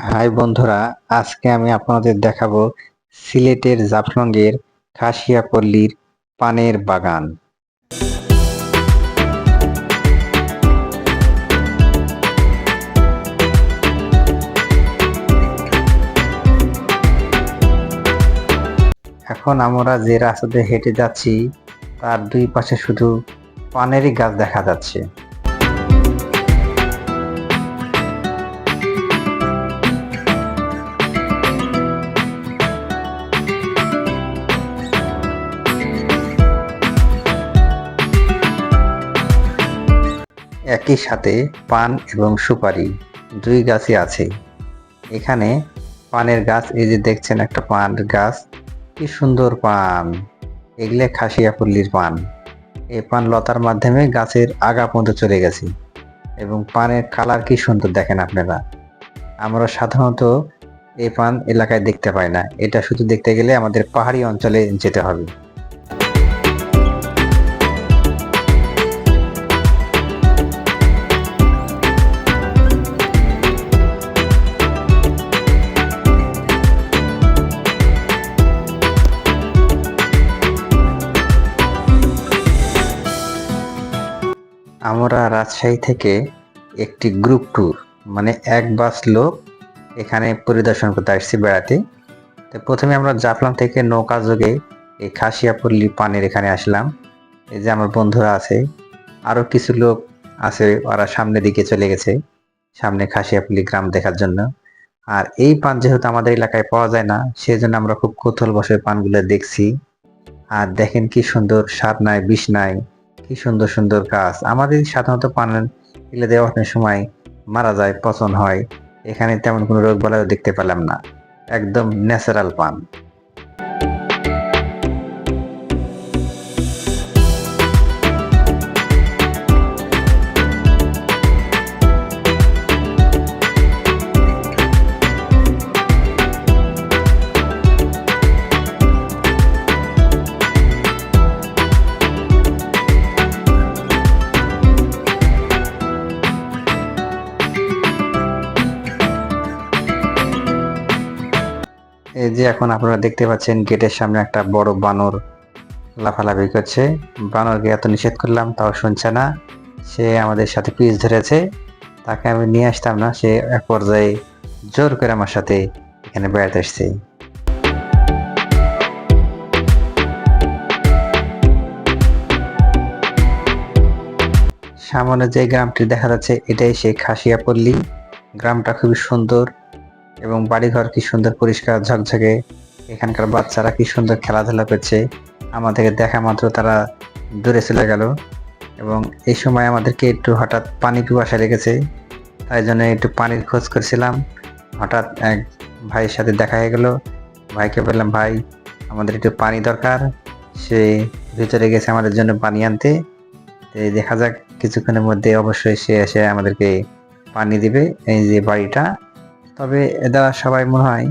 High বন্ধুরা, আজকে আমি আপনাদের দেখাবো সিলেটের জাফলংয়ের খাসিয়াপল্লীর পানের বাগান। এখন আমরা যে রাস্তাতে হেঁটে যাচ্ছি, তার দুই পাশে শুধু পানেরই গাছ দেখা যাচ্ছে। একই সাথে পান এবং সুপারি দুই গাছই আছে। এখানে পানের গাছ, এই যে দেখছেন একটা পান গাছ, কি সুন্দর পান। এগুলো খাসিয়াপল্লির পান। এই পান লতার মাধ্যমে গাছের আগা পর্যন্ত চলে গেছে এবং পানের কালার কি সুন্দর দেখেন আপনারা। আমরা সাধারণত এই পান এলাকায় দেখতে পাই না। এটা শুধু দেখতে গেলে আমাদের পাহাড়ি অঞ্চলে যেতে হবে। আমরা রাজশাহী থেকে একটি গ্রুপ ট্যুর মানে এক বাস লোক এখানে পরিদর্শন করতে আসছি বেড়াতে। তো প্রথমে আমরা জাফলং থেকে নৌকা যোগে এই খাসিয়াপল্লী পানির এখানে আসলাম। এই যে আমার বন্ধুরা আছে আরও কিছু লোক আছে, ওরা সামনের দিকে চলে গেছে, সামনে খাসিয়াপল্লী গ্রাম দেখার জন্য। আর এই পান যেহেতু আমাদের এলাকায় পাওয়া যায় না, সেজন্য আমরা খুব কৌতূহল বসে পানগুলো দেখছি। আর দেখেন কি সুন্দর, স্বাদ নাই, বিষ নাই। কি সুন্দর সুন্দর গাছ। আমাদের সাধারণত পানের ফেলে দেওয়া অনেক সময় মারা যায়, পচন হয়। এখানে তেমন কোনো রোগ বলা দেখতে পেলাম না। একদম ন্যাচারাল পান। এই যে এখন আপনারা দেখতে পাচ্ছেন গেটের সামনে একটা বড় বানর লাফালাফি করছে। বানরকে এত নিষেধ করলাম, তাও শুনছে না। সে আমাদের সাথে পিস ধরেছে। তাকে আমি নিয়ে আসতাম না, সে এক পর্যায়ে জোর করে আমার সাথে এখানে বেড়াতে আসছে সামনে যে গ্রামটি দেখা যাচ্ছে, এটাই সেই খাসিয়াপল্লী। গ্রামটা খুবই সুন্দর। এবং বাড়িঘর কি সুন্দর পরিষ্কার ঝকঝকে, এখানকার বাচ্চারা কি সুন্দর খেলাধুলা করছে, আমাদেরকে দেখা মাত্র তারা দূরে চলে গেল। এবং এই সময় আমাদেরকে একটু হঠাৎ পানি পিপাসা লেগেছে, তাই জন্য একটু পানির খোঁজ করছিলাম। হঠাৎ এক ভাইয়ের সাথে দেখা হয়ে গেল। ভাইকে বললাম, ভাই, আমাদের একটু পানি দরকার। সে ভিতরে গেছে আমাদের জন্য পানি আনতে। দেখা যাক, কিছুক্ষণের মধ্যে অবশ্যই সে এসে আমাদেরকে পানি দিবে। এই যে বাড়িটা তবে এরা সবাই মনে হয়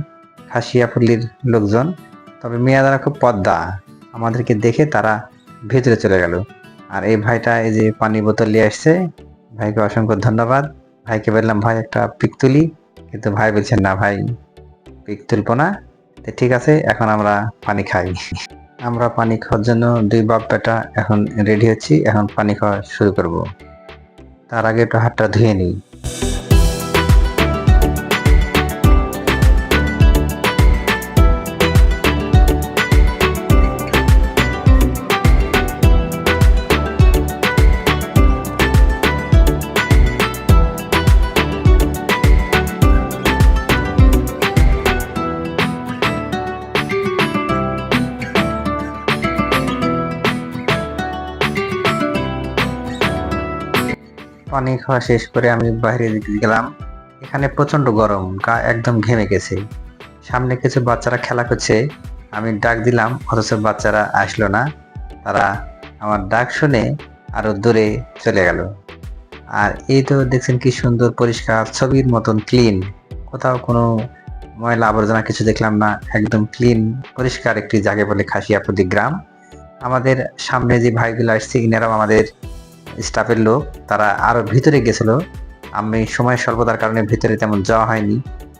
খাসিয়াপল্লির লোকজন। তবে মেয়েদারা খুব পদ্মা। আমাদেরকে দেখে তারা ভেতরে চলে গেল। আর এই ভাইটা এই যে পানি বোতল নিয়ে আসছে, ভাইকে অসংখ্য ধন্যবাদ। ভাইকে বললাম, ভাই, একটা পিক তুলি। কিন্তু ভাই বলছেন না ভাই, পিক তুলবো না। তো ঠিক আছে, এখন আমরা পানি খাই। আমরা পানি খাওয়ার জন্য দুই বাপ বেটা এখন রেডি হচ্ছি। এখন পানি খাওয়া শুরু করব। তার আগে একটু হাতটা ধুয়ে নিই। পানি খাওয়া শেষ করে আমি বাইরে গেলাম। এখানে প্রচণ্ড গরম, গা একদম ঘেমে গেছে। সামনে কিছু বাচ্চারা খেলা করছে। আমি ডাক দিলাম, অথচ বাচ্চারা আসলো না। তারা আমার ডাক শুনে আরও দূরে চলে গেল। আর এই তো দেখছেন কি সুন্দর পরিষ্কার, ছবির মতন ক্লিন কোথাও কোনো ময়লা আবর্জনা কিছু দেখলাম না, একদম ক্লিন পরিষ্কার একটি জায়গা বলে খাসিয়াপতি গ্রাম। আমাদের সামনে যে ভাইগুলো আসছে, ইনারাও আমাদের স্টাফের লোক, তারা আরও ভিতরে গেছিল। আমি সময় স্বল্পতার কারণে ভিতরে তেমন যাওয়া হয়নি,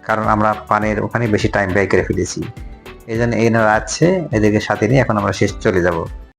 কারণ আমরা পানের ওখানে বেশি টাইম ব্যয় করে ফেলেছি। এই জন্য এনারা আছে, এদেরকে সাথে নিয়ে এখন আমরা শেষ চলে যাব।